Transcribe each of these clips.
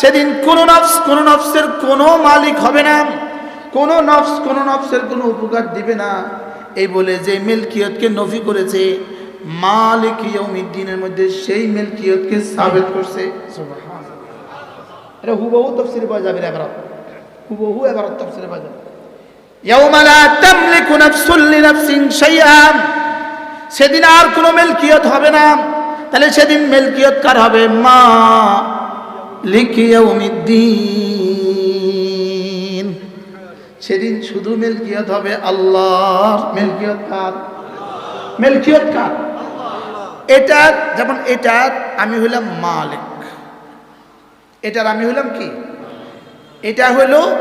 সেদিন কোন নফস কোন নফসের কোন মালিক হবে না কোন নফস কোন নফসের কোনো উপকার দিবে না এই বলে যে মিল্কিয়তকে নফি করেছে মালিক ইয়ৌমিদ্দিনের মধ্যে সেই মিল্কিয়তকে সাবেত করছে এটা হুবহু তফসিরে পাওয়া যাবে এবার হুবহু এবার তফসিরে পাওয়া যাবে يوم لا تملك نفس لنفس شيئا সেদিন আর কোনো মেলকিয়ত হবে না। তাহলে সেদিন মেলকিয়ত কার হবে? মা লিখিয়ৌমিদ্দিন সেদিন শুধু মেলকিয়ত হবে আল্লাহর। মেলকিয়ত কার? মেলকিয়ত কার? এটা যেমন এটা, আমি হইলাম মালিক। এটার আমি হইলাম কি? এটা হলো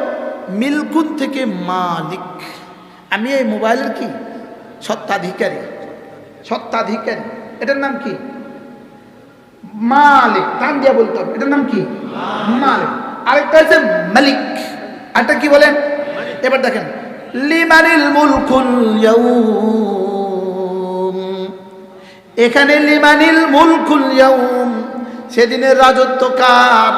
মিলকুন থেকে মালিক। আমি এই মোবাইলের কি? সত্ত্বাধিকারী। সত্ত্বাধিকারী। এটার নাম কি? মালিক। টান দিয়া বলতে হবে। এটার নাম কি? মালিক। আরেকটা হচ্ছে মালিক। আরেকটা কি বলেন? এবার দেখেন। লিমানিল মুলকুল এখানে লিমানিল মুলকুল সেদিনের রাজত্ব কার?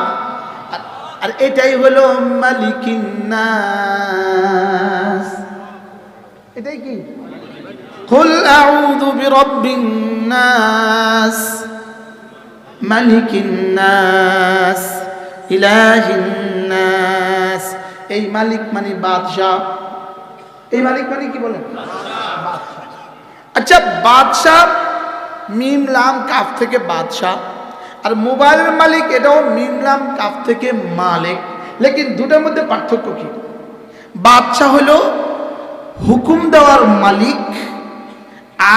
আর এটাই হলো মালিকিন নাস। এটাই কি? قل أعوذ برب الناس ملك الناس إله الناس এই মালিক মানে বাদশাহ এই মালিক মানে কি বলেন বাদশাহ। আচ্ছা বাদশাহ মিম লাম কাফ থেকে বাদশাহ আর মোবাইলের মালিক এটাও মিম লাম কাফ থেকে মালিক লেকিন দুটার মধ্যে পার্থক্য কি বাদশাহ হলো হুকুম দেওয়ার মালিক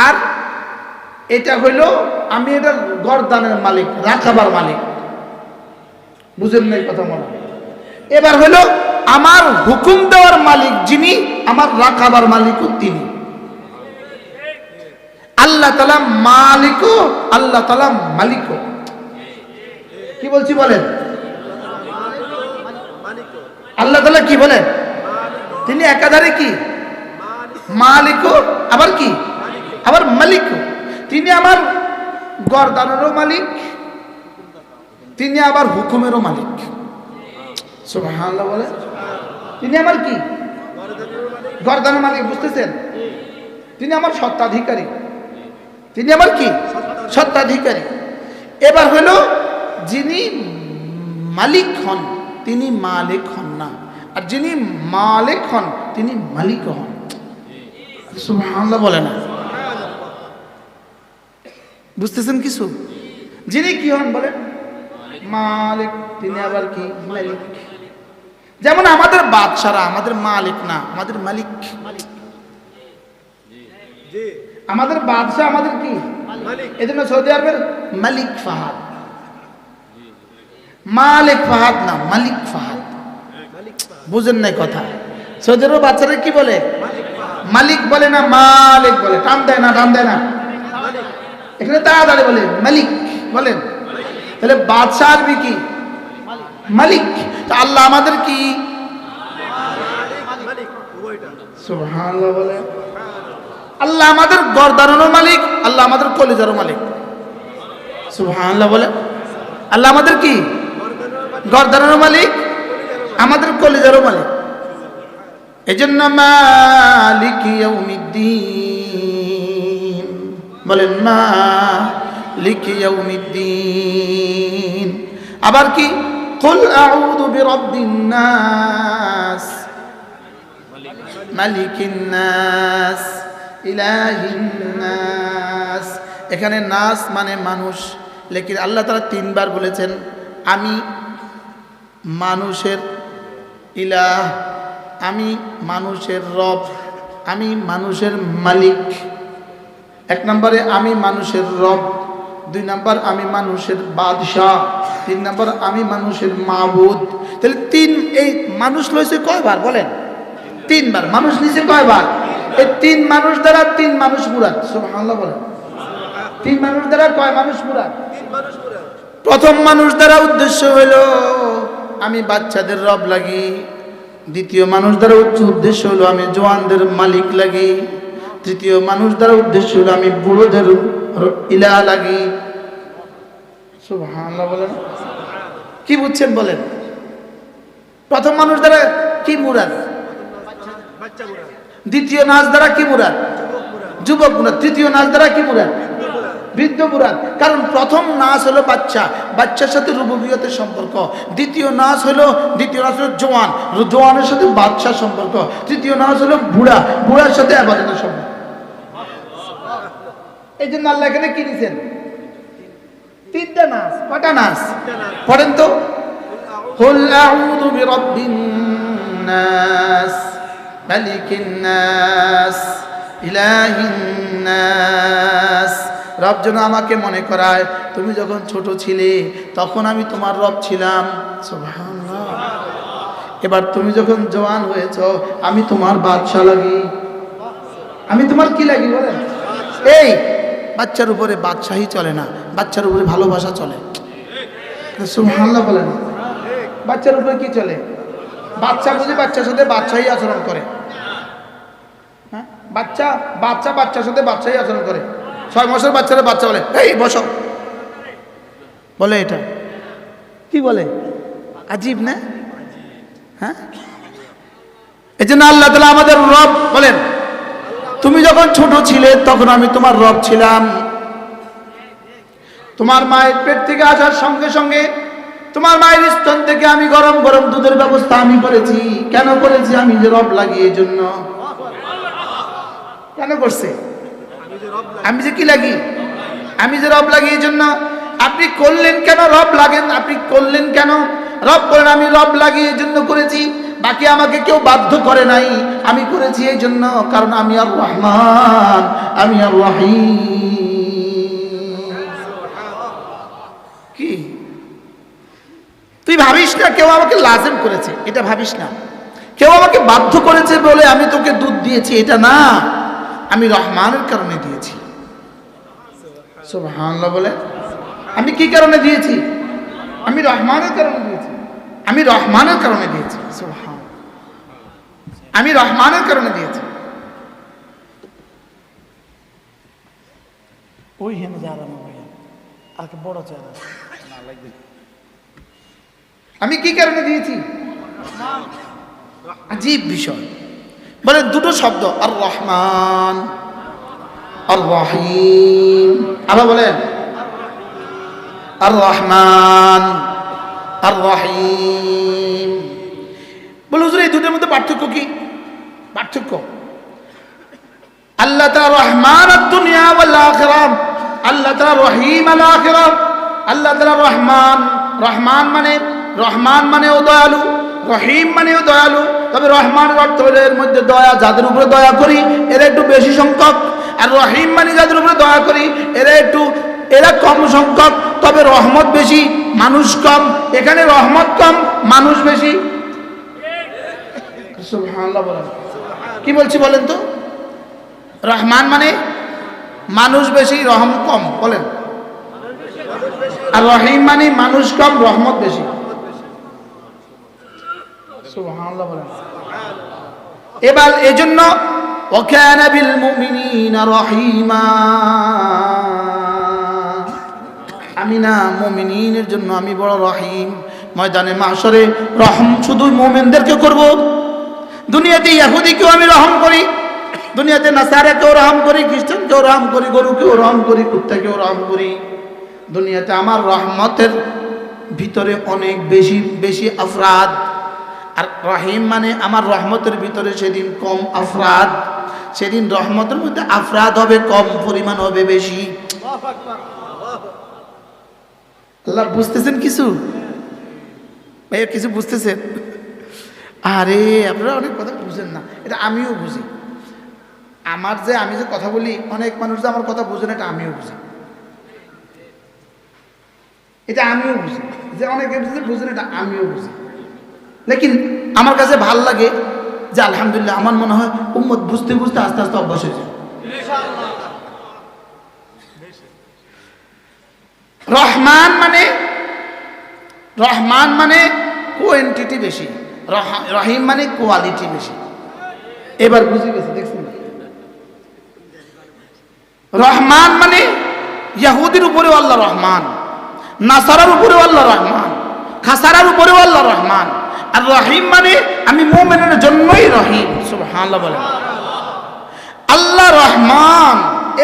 আর এটা হইল আমি এটা গরদানের মালিক, রাখাবার মালিক। বুঝেন নাই কথা মনে এবার হইল আমার হুকুম দেওয়ার মালিক যিনি, আমার রাখাবার মালিকও তিনি। আল্লাহ তালা মালিকও, আল্লাহ তালা মালিকও। কি বলছি বলেন? আল্লাহ তালা কি বলেন? তিনি একাধারে কি? মালিকও। আবার কি? আবার মালিকও তিনি আমার গরদানেরও মালিক। তিনি আবার হুকুমেরও মালিক। বলে তিনি আমার কি? গরদানের মালিক, বুঝতেছেন? তিনি আমার সত্ত্বাধিকারী। তিনি আমার কি? সত্ত্বাধিকারী। এবার হলো, যিনি মালিক হন, তিনি মালিক হন না। আর যিনি মালিক হন, তিনি মালিক হন। সুবহানাল্লাহ বলে না। বুঝতেছেন কিছু? যিনি কি হন বলেন? মালিক তিনি আবার কি? মালিক। যেমন আমাদের বাদশারা আমাদের মালিক না আমাদের মালিক। আমাদের বাদশাহ আমাদের কি? এজন্য সৌদি আরবের মালিক ফাহাদ। মালিক ফাহাদ না মালিক ফাহাদ। বুঝেন নাই কথা। সৌদি আরবের বাচ্চারা কি বলে? মালিক বলে না মালিক বলে। টান দেয় না টান দেয় না। এখানে তাড়াতাড়ি বলে মালিক, বলেন। তাহলে বাদশাহ আরবি কি মালিক আল্লাহ আমাদের কি? বলে আল্লাহ আমাদের গরদানেরও মালিক, আল্লাহ আমাদের কলিজারও মালিক। সুবহানাল্লাহ বলে আল্লাহ আমাদের কি? গরদানেরও মালিক, আমাদের কলিজারও মালিক। এজন্য মালিক ইয়াউমিদ্দিন। বলেন মালিক ইয়াউমিদ্দিন। আবার কি? কুল আউযু বিরাব্বিন নাস। মালিকিন নাস। ইলাহিন নাস। এখানে নাস মানে মানুষ। লেকিন আল্লাহ তাআলা তিনবার বলেছেন, আমি মানুষের ইলাহ, আমি মানুষের রব, আমি মানুষের মালিক। এক নম্বরে আমি মানুষের রব, দুই নম্বর আমি মানুষের বাদশাহ, তিন নম্বর আমি মানুষের মাবুদ। তাহলে তিন, এই মানুষ লইছে কয়বার বলেন? তিনবার। মানুষ নিচে কয়বার? এই তিন মানুষ দ্বারা তিন মানুষ মুরাদ। সুবহানাল্লাহ বলেন। তিন মানুষ দ্বারা কয় মানুষ মুরাদ? প্রথম মানুষ দ্বারা উদ্দেশ্য হলো, আমি বাচ্চাদের রব লাগি। দ্বিতীয় মানুষ দ্বারা উচ্চ উদ্দেশ্য হলো, আমি জোয়ানদের মালিক লাগি। তৃতীয় মানুষ দ্বারা উদ্দেশ্য হলো আমি বুড়োদের ইলা লাগি। বলেন। কি বুঝছেন বলেন? প্রথম মানুষ দ্বারা কি মুরাদ? দ্বিতীয় নাচ দ্বারা কি মুরাদ? যুবক মুরাদ। তৃতীয় নাচ দ্বারা কি মুরাদ? বৃদ্ধ মুরাদ। কারণ প্রথম নাচ হলো বাচ্চা। বাচ্চার সাথে রুববিয়তের সম্পর্ক। দ্বিতীয় নাচ হলো, দ্বিতীয় নাচ হলো জোয়ান। জোয়ানের সাথে বাচ্চার সম্পর্ক। তৃতীয় নাচ হলো বুড়া। বুড়ার সাথে আবাদতের সম্পর্ক। এই জন্য আল্লাহ এখানে কি দিয়েছেন তিনটা নাচ কটা নাচ পড়েন তো قل أعوذ برب الناس ملك الناس إله الناس রব যেন আমাকে মনে করায় তুমি যখন ছোট ছিলে তখন আমি তোমার রব ছিলাম সুবহানাল্লাহ। এবার তুমি যখন জওয়ান হয়েছ আমি তোমার বাদশা লাগি আমি তোমার কি লাগি বলেন এই বাচ্চার উপরে বাদশাহী চলে না, বাচ্চার উপরে ভালোবাসা চলে। সুহাল্লা বলে না বাচ্চার উপরে কি চলে? বাচ্চা বুঝি বাচ্চার সাথে বাচ্চাই আচরণ করে। হ্যাঁ? বাচ্চা বাচ্চা বাচ্চার সাথে বাচ্চাই আচরণ করে। ছয় মাসের বাচ্চারা বাচ্চা বলে, এই, বসো। বলে এটা। কি বলে? আজীব না? হ্যাঁ? এই জন্য আল্লাহ তালা আমাদের রব বলেন তুমি যখন ছোট ছিলে, তখন আমি তোমার রব ছিলাম। তোমার মায়ের পেট থেকে আসার সঙ্গে সঙ্গে তোমার মায়ের স্তন থেকে আমি গরম গরম দুধের ব্যবস্থা আমি করেছি। কেন করেছি? আমি যে রব লাগিয়ে জন্য। কেন করছে? আমি যে কি লাগি? আমি যে রব লাগি এই জন্য। আপনি করলেন কেন? রব লাগেন? আপনি করলেন কেন? রব করেন, আমি রব লাগিয়ে জন্য করেছি। বাকি আমাকে কেউ বাধ্য করে নাই। আমি করেছি এই জন্য, কারণ আমি আর রহমান, আমি আর রহিম। কি? তুই ভাবিস না, কেউ আমাকে লাজেম করেছে, এটা ভাবিস না। কেউ আমাকে বাধ্য করেছে বলে আমি তোকে দুধ দিয়েছি, এটা না। আমি রহমানের কারণে দিয়েছি। বলে? আমি কি কারণে দিয়েছি? আমি রহমানের কারণে দিয়েছি। আমি রহমানের কারণে দিয়েছি। আমি রহমানের কারণে দিয়েছি। ওই হেন যারা আর বড় চেহারা আমি কি কারণে দিয়েছি? আজীব বিষয়। বলে দুটো শব্দ আর রহমান আর রহিম আবার বলেন আর রহমান আর রহিম বলে, হুজুর, এই দুটোর মধ্যে পার্থক্য কি? পার্থক্য। আল্লাহ তাআলা রহমান দুনিয়া আখিরাত। আল্লাহ তাআলা রহিম আল আখিরাত। আল্লাহ তাআলা রহমান। রহমান মানে রহমান মানে ও দয়ালু। রহিম মানে ও দয়ালু। তবে রহমানের অর্থ হলো এর মধ্যে দয়া, যাদের উপরে দয়া করি, এরা একটু বেশি সংখ্যক। আর রহিম মানে যাদের উপরে দয়া করি, এরা একটু এরা কম সংখ্যক, তবে রহমত বেশি, মানুষ কম। এখানে রহমত কম, মানুষ বেশি। কি বলছি বলেন তো? রহমান মানে মানুষ বেশি, রহম কম, বলেন। আর রহিম মানে মানুষ কম, রহমত বেশি। এবার এজন্য ওখানে বিল মুমিনিনা রহিমা। আমি না মুমিনের জন্য আমি বড় রহিম। ময়দানে মাসরে রহম শুধু মোমেনদেরকে করব। দুনিয়াতে ইহুদিকেও আমি রহম করি। দুনিয়াতে নাসারাকেও রহম করি, খ্রিস্টানকেও রহম করি, গরুকেও রহম করি, কুত্তাকেও রহম করি। দুনিয়াতে আমার রহমতের ভিতরে অনেক বেশি বেশি আফরাদ। আর রহিম মানে আমার রহমতের ভিতরে সেদিন কম আফরাদ। সেদিন রহমতের মধ্যে আফরাদ হবে, কম পরিমাণ হবে বেশি। আল্লাহ বুঝতেছেন কিছু? ভাইয়া কিছু বুঝতেছেন আরে, আপনারা অনেক কথা বুঝেন না। এটা আমিও বুঝি। আমার যে আমি যে কথা বলি, অনেক মানুষ যে আমার কথা বুঝেন এটা আমিও বুঝি। এটা আমিও বুঝি। যে অনেকে যে বুঝেন এটা আমিও বুঝি। লেকিন আমার কাছে ভালো লাগে যে আলহামদুলিল্লাহ, আমার মনে হয় উম্মত বুঝতে বুঝতে আস্তে আস্তে অভ্যাস হয়েছে রহমান মানে রহমান মানে কোয়েন্টিটি বেশি রহিম মানে কোয়ালিটি বেশি। এবার বুঝে গেছে, দেখছেন? রহমান মানে ইয়াহুদির উপরেও আল্লাহ রহমান, নাসারার উপরেও আল্লাহ রহমান, খাসারার উপরেও আল্লাহ রহমান। আর রহিম মানে আমি মোমেনের জন্যই রহিম, সুবহানাল্লাহ বলেন। আল্লাহ রহমান,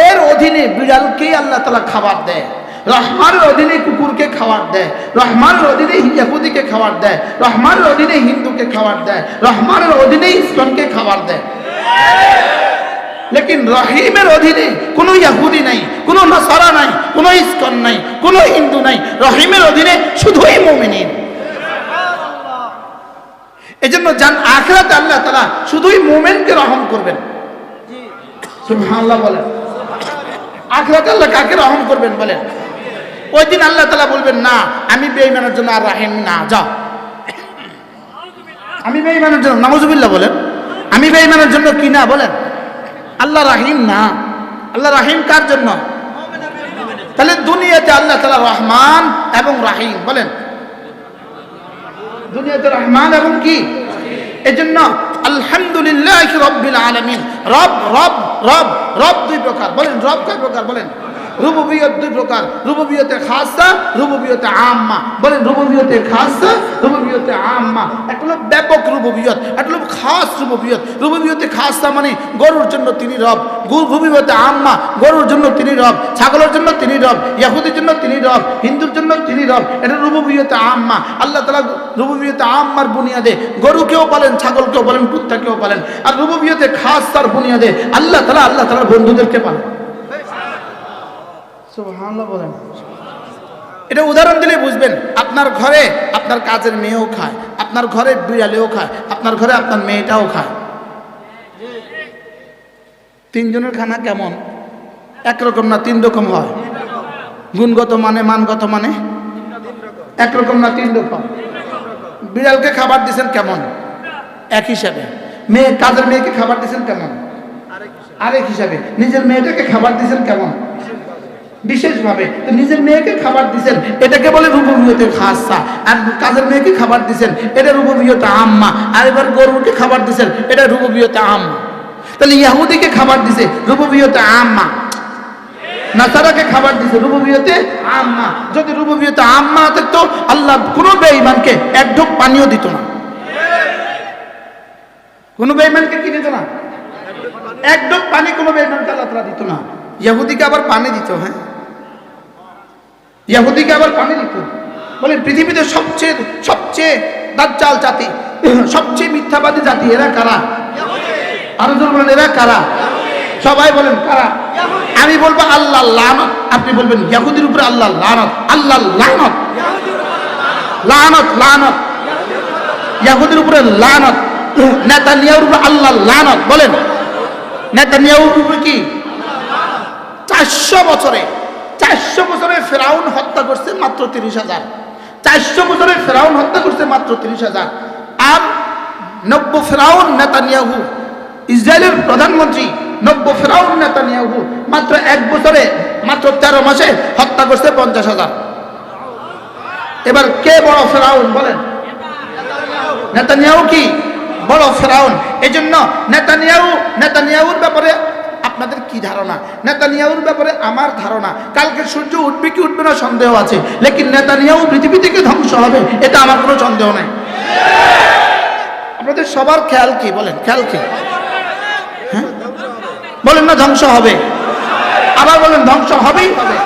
এর অধীনে বিড়ালকেই আল্লাহ তালা খাবার দেয়। রহমানের অধীনে কুকুরকে খাবার দেয়। রহমানের অধীনে ইয়াহুদিকে খাবার দেয়। রহমানের অধীনে হিন্দুকে খাবার দেয়। রহমানের অধীনে ইসলামকে খাবার দেয়। লেকিন রহিমের অধীনে কোনো ইয়াহুদি নাই, কোনো নাসারা নাই, কোনো ইস্কন নাই, কোনো হিন্দু নাই। রহিমের অধীনে শুধুই মোমিনিন। এজন্য যান আখরাত আল্লাহ তালা শুধুই মোমেনকে রহম করবেন। সুবহানাল্লাহ বলেন। আখরাত আল্লাহ কাকে রহম করবেন বলেন? ওই দিন আল্লাহ তালা বলবেন, না, আমি বেঈমানের জন্য আর রাহিম না, যাও। আমি বেঈমানের জন্য নামজুবিল্লাহ বলেন। আমি বেঈমানের জন্য কি না বলেন? আল্লাহ রাহিম না। আল্লাহ রাহিম কার জন্য? তাহলে দুনিয়াতে আল্লাহ তালা রহমান এবং রাহিম বলেন। দুনিয়াতে রহমান এবং কি? এজন্য আলহামদুলিল্লাহ রব্বিল আলামিন, রব রব রব রব দুই প্রকার। বলেন, রব কয় প্রকার? বলেন। রুবুবিয়ত দুই প্রকার। রুবুবিয়তে খাসা রুবুবিয়তে আম্মা। বলেন রুবুবিয়তে খাসা রুবুবিয়তে আম্মা। একটা হলো ব্যাপক রুবুবিয়ত একটা হলো খাস রুবুবিয়ত। রুবুবিয়তে খাসা মানে গরুর জন্য তিনি রব রুবুবিয়তে আম্মা, গরুর জন্য তিনি রব, ছাগলের জন্য তিনি রব, ইয়াহুদির জন্য তিনি রব, হিন্দুর জন্য তিনি রব। এটা রুবুবিয়তে আম্মা। আল্লাহ তালা রুবুবিয়তে আম্মার বুনিয়াদে গরুকেও বলেন ছাগলকেও বলেন কুত্তাকেও বলেন আর রুবুবিয়তে খাস তার বুনিয়াদে আল্লাহ তালা আল্লাহ তালার বন্ধুদেরকে পালেন। এটা উদাহরণ দিলে বুঝবেন, আপনার ঘরে আপনার কাজের মেয়েও খায়, আপনার ঘরে বিড়ালেও খায়, আপনার ঘরে আপনার মেয়েটাও খায়। তিনজনের খানা কেমন? একরকম না তিন রকম হয়? গুণগত মানে মানগত মানে? একরকম না তিন রকম? বিড়ালকে খাবার দিছেন কেমন? এক হিসাবে। মেয়ে, কাজের মেয়েকে খাবার দিছেন কেমন? আরেক হিসাবে। নিজের মেয়েটাকে খাবার দিছেন কেমন? বিশেষভাবে তো নিজের মেয়েকে খাবার দিছেন, এটাকে বলে রূপবিয়তের খাসা আর কাজের মেয়েকে খাবার দিছেন, এটা রূপবিয়তে আম্মা। আর এবার গরুকে খাবার দিছেন, এটা রূপবিয়তে আম্মা। তাহলে ইয়াহুদিকে খাবার দিছে রূপবিয়তে আম্মা। নাসারাকে খাবার দিছে রুবুবিয়তে আম্মা। যদি রুবুবিয়তে আম্মা থাকতো আল্লাহ কোনো বেঈমানকে এক ঢোক পানিও দিত না। কোনো বেঈমানকে কি দিত না? এক ঢোক পানি কোনো বেঈমানকে আল্লাহ তাআলা দিত না। ইহুদিকে আবার পানি দিত হ্যাঁ? ইহুদিকে আবার পানি দিত। বলে, পৃথিবীতে সবচেয়ে সবচেয়ে দাজ্জাল জাতি, সবচেয়ে মিথ্যাবাদী জাতি, এরা কারা? আরও জন বলেন, এরা কারা? সবাই বলেন, কারা? আমি বলব আল্লাহ লানত। আপনি বলবেন, ইয়াহুদির উপরে আল্লাহ লানত আল্লাহ লানত। লানত লানত। ইয়াহুদির উপরে লানত। নেতানিয়াহুর উপরে আল্লাহ লানত। বলেন, নেতানিয়াহুর উপরে কি? চারশো বছরে চারশো বছরে ফেরাউন হত্যা করছে মাত্র তিরিশ হাজার। চারশো বছরে ফেরাউন হত্যা করছে মাত্র তিরিশ হাজার। আর নব্য ফেরাউন নেতানিয়াহু, ইসরায়েলের প্রধানমন্ত্রী নব্য ফেরাউন নেতানিয়াহু মাত্র এক বছরে, মাত্র তেরো মাসে হত্যা করছে পঞ্চাশ হাজার। এবার কে বড় ফেরাউন বলেন? নেতানিয়াহু কি? বড় ফেরাউন। এই জন্য নেতানিয়াহু, নেতানিয়াহুর ব্যাপারে আপনাদের কি ধারণা? নেতানিয়াহুর ব্যাপারে আমার ধারণা। কালকে সূর্য উঠবে কি উঠবে না সন্দেহ আছে। লেকিন নেতানিয়াহু পৃথিবী থেকে ধ্বংস হবে, এটা আমার কোনো সন্দেহ নাই। আপনাদের সবার খেয়াল কি? বলেন, খেয়াল কি? হ্যাঁ? বলেন না ধ্বংস হবে। আবার বলেন ধ্বংস হবেই হবে।